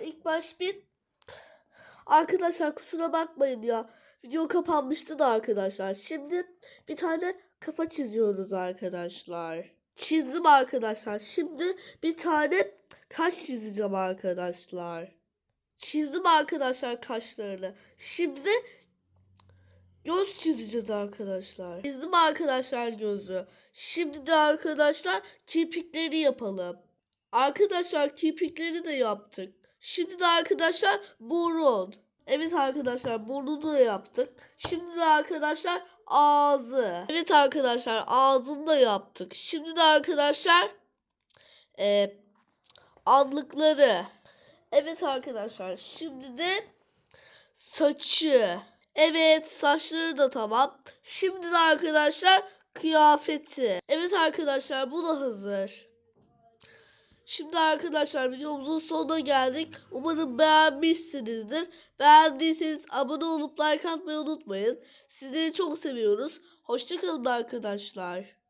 İlk baş bir arkadaşlar kusura bakmayın ya. Video kapanmıştı da arkadaşlar. Şimdi bir tane kafa çiziyoruz arkadaşlar. Çizdim arkadaşlar. Şimdi bir tane kaş çizeceğim arkadaşlar. Çizdim arkadaşlar kaşlarını. Şimdi göz çizeceğiz arkadaşlar. Çizdim arkadaşlar gözü. Şimdi de arkadaşlar kirpikleri yapalım. Arkadaşlar kirpikleri de yaptık. Şimdi de arkadaşlar burun. Evet arkadaşlar burnunu da yaptık. Şimdi de arkadaşlar ağzı. Evet arkadaşlar ağzını da yaptık. Şimdi de arkadaşlar e, allıkları. Evet arkadaşlar şimdi de saçı. Evet saçları da tamam. Şimdi de arkadaşlar kıyafeti. Evet arkadaşlar bu da hazır. Şimdi arkadaşlar videomuzun sonuna geldik. Umarım beğenmişsinizdir. Beğendiyseniz abone olup like atmayı unutmayın. Sizleri çok seviyoruz. Hoşçakalın arkadaşlar.